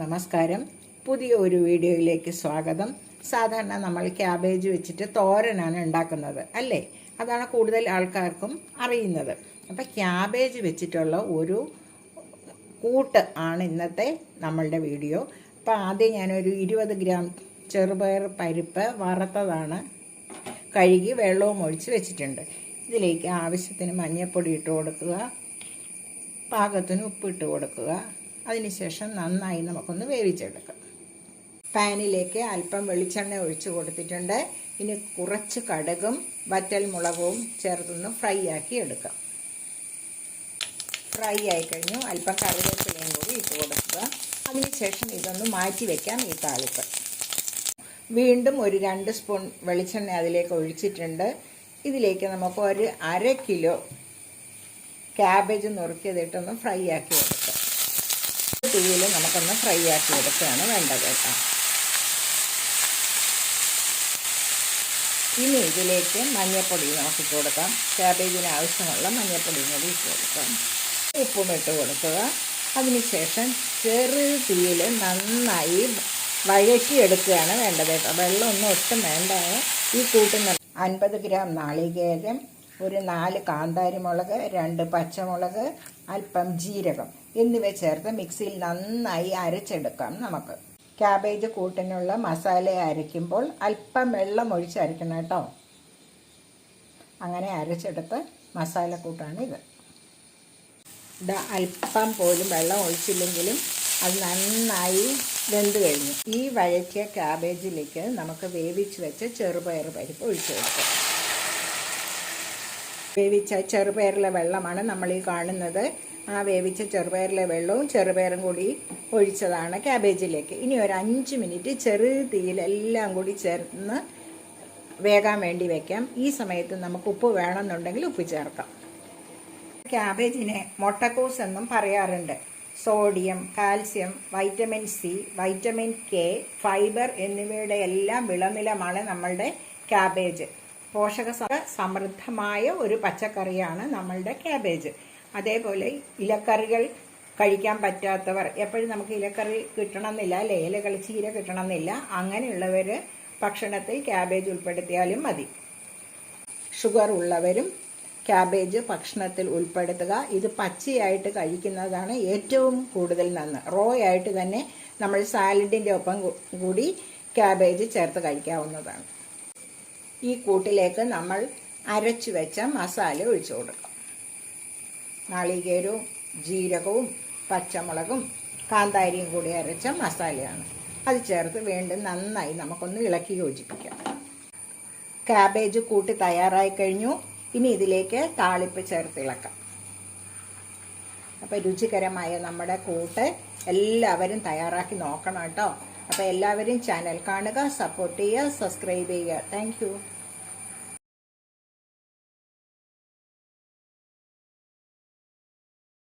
നമസ്കാരം. പുതിയ ഒരു വീഡിയോയിലേക്ക് സ്വാഗതം. സാധാരണ നമ്മൾ ക്യാബേജ് വെച്ചിട്ട് തോരനാണ് ഉണ്ടാക്കുന്നത് അല്ലേ? അതാണ് കൂടുതൽ ആൾക്കാർക്കും അറിയുന്നത്. അപ്പം ക്യാബേജ് വെച്ചിട്ടുള്ള ഒരു കൂട്ട് ആണ് ഇന്നത്തെ നമ്മളുടെ വീഡിയോ. അപ്പം ആദ്യം ഞാനൊരു ഇരുപത് ഗ്രാം ചെറുപയർ പരിപ്പ് വറുത്തതാണ് കഴുകി വെള്ളവും ഒഴിച്ച് വെച്ചിട്ടുണ്ട്. ഇതിലേക്ക് ആവശ്യത്തിന് മഞ്ഞൾപ്പൊടി ഇട്ട് കൊടുക്കുക പാകത്തിന് ഉപ്പിട്ട് കൊടുക്കുക. അതിനുശേഷം നന്നായി നമുക്കൊന്ന് വേവിച്ചെടുക്കാം. പാനിലേക്ക് അല്പം വെളിച്ചെണ്ണ ഒഴിച്ച് കൊടുത്തിട്ടുണ്ട്. ഇനി കുറച്ച് കടുകും വറ്റൽ മുളകും ചേർത്തൊന്ന് ഫ്രൈ ആക്കി എടുക്കാം. ഫ്രൈ ആയി കഴിഞ്ഞു. അല്പം കറിവേപ്പിലയും കൂടി ഇട്ട് കൊടുക്കുക. അതിനുശേഷം ഇതൊന്ന് മാറ്റി വെക്കാം ഈ താളിപ്പ്. വീണ്ടും ഒരു രണ്ട് സ്പൂൺ വെളിച്ചെണ്ണ അതിലേക്ക് ഒഴിച്ചിട്ടുണ്ട്. ഇതിലേക്ക് നമുക്ക് ഒരു അര കിലോ ക്യാബേജ് നുറുക്കിയതിട്ടൊന്ന് ഫ്രൈ ആക്കി എടുക്കാം. തീയിൽ നമുക്കൊന്ന് ഫ്രൈ ആക്കി എടുക്കുകയാണ് വേണ്ടത് കേട്ടോ. ഇനി ഇതിലേക്ക് മഞ്ഞൾപ്പൊടി നമുക്ക് ഇട്ട് കൊടുക്കാം. ക്യാബേജിന് ആവശ്യമുള്ള മഞ്ഞൾപ്പൊടിയും കൂടി ഇട്ട് കൊടുക്കാം. ഉപ്പും ഇട്ട് കൊടുക്കുക. അതിനുശേഷം ചെറു തീയിൽ നന്നായി വഴറ്റിയെടുക്കുകയാണ് വേണ്ടത് കേട്ടോ. വെള്ളമൊന്നും ഒട്ടും വേണ്ട. ഈ കൂട്ടുന്ന അൻപത് ഗ്രാം നാളികേരം ഒരു നാല് കാന്താരിമുളക് രണ്ട് പച്ചമുളക് അല്പം ജീരകം. എന്നിവ ചേർത്ത് മിക്സിയിൽ നന്നായി അരച്ചെടുക്കാം നമുക്ക്. ക്യാബേജ് കൂട്ടിനുള്ള മസാല അരയ്ക്കുമ്പോൾ അല്പം വെള്ളം ഒഴിച്ച് അരയ്ക്കണം കേട്ടോ. അങ്ങനെ അരച്ചെടുത്ത് മസാല കൂട്ടാണ് ഇത്. അല്പം പോലും വെള്ളം ഒഴിച്ചില്ലെങ്കിലും അത് നന്നായി വെന്ത് കഴിഞ്ഞു. ഈ വഴറ്റിയ ക്യാബേജിലേക്ക് നമുക്ക് വേവിച്ച് വെച്ച് ചെറുപയർ പരിപ്പ് ഒഴിച്ചു കൊടുക്കാം. വേവിച്ച ചെറുപയറിലെ വെള്ളമാണ് നമ്മൾ ഈ കാണുന്നത്. ആ വേവിച്ച ചെറുപയറിലെ വെള്ളവും ചെറുപയറും കൂടി ഒഴിച്ചതാണ് ക്യാബേജിലേക്ക്. ഇനി ഒരു അഞ്ച് മിനിറ്റ് ചെറു തീയിൽ എല്ലാം കൂടി ചേർന്ന് വേകാൻ വേണ്ടി വെക്കാം. ഈ സമയത്ത് നമുക്ക് ഉപ്പ് വേണമെന്നുണ്ടെങ്കിൽ ഉപ്പ് ചേർക്കാം. ക്യാബേജിനെ മുട്ടക്കൂസ് എന്നും പറയാറുണ്ട്. Sodium calcium vitamin C vitamin K fibre എന്നിവയുടെ എല്ലാം വിളനിലമാണ് നമ്മളുടെ ക്യാബേജ്. പോഷക സമൃദ്ധമായ ഒരു പച്ചക്കറിയാണ് നമ്മളുടെ ക്യാബേജ്. അതേപോലെ ഇലക്കറികൾ കഴിക്കാൻ പറ്റാത്തവർ എപ്പോഴും നമുക്ക് ഇലക്കറി കിട്ടണമെന്നില്ല അല്ലെ ഇലകൾ ചീര കിട്ടണമെന്നില്ല അങ്ങനെയുള്ളവർ ഭക്ഷണത്തിൽ ക്യാബേജ് ഉൾപ്പെടുത്തിയാലും മതി. ഷുഗർ ഉള്ളവരും ക്യാബേജ് ഭക്ഷണത്തിൽ ഉൾപ്പെടുത്തുക. ഇത് പച്ചയായിട്ട് കഴിക്കുന്നതാണ് ഏറ്റവും കൂടുതൽ നന്ന്. റോ ആയിട്ട് തന്നെ നമ്മൾ സാലഡിന്റെ ഒപ്പം കൂടി ക്യാബേജ് ചേർത്ത് കഴിക്കാവുന്നതാണ്. ഈ കൂട്ടിലേക്ക് നമ്മൾ അരച്ചു വെച്ച മസാല ഒഴിച്ചു കൊടുക്കാം. നാളികേരവും ജീരകവും പച്ചമുളകും കാന്താരിയും കൂടി അരച്ച മസാലയാണ്. അത് ചേർത്ത് വീണ്ടും നന്നായി നമുക്കൊന്ന് ഇളക്കി യോജിപ്പിക്കാം. കാബേജ് കൂട്ടി തയ്യാറായി കഴിഞ്ഞു. ഇനി ഇതിലേക്ക് താളിപ്പ് ചേർത്ത് ഇളക്കാം. അപ്പോൾ രുചികരമായ നമ്മുടെ കൂട്ട് എല്ലാവരും തയ്യാറാക്കി നോക്കണം കേട്ടോ. അപ്പോൾ എല്ലാവരും ചാനൽ കാണുക സപ്പോർട്ട് ചെയ്യുക സബ്സ്ക്രൈബ് ചെയ്യുക. താങ്ക്